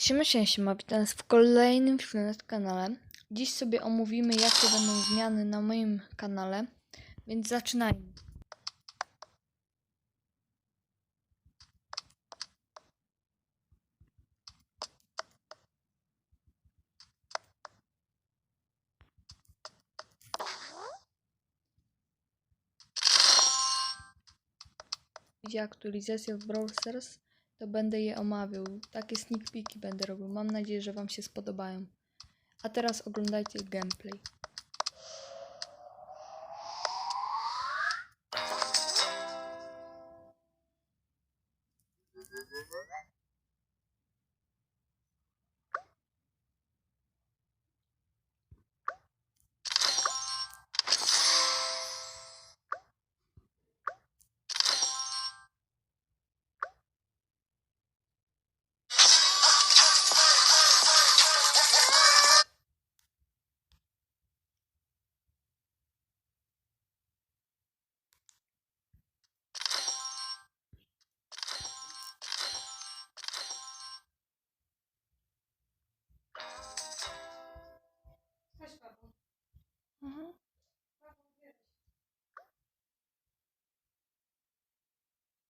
Siema, siema, siema, witam w kolejnym filmie na kanale. Dziś sobie omówimy, jakie będą zmiany na moim kanale, więc zaczynajmy. Będzie aktualizacja w Brawl Stars, to będę je omawiał. Takie sneak peeki będę robił. Mam nadzieję, że Wam się spodobają. A teraz oglądajcie gameplay.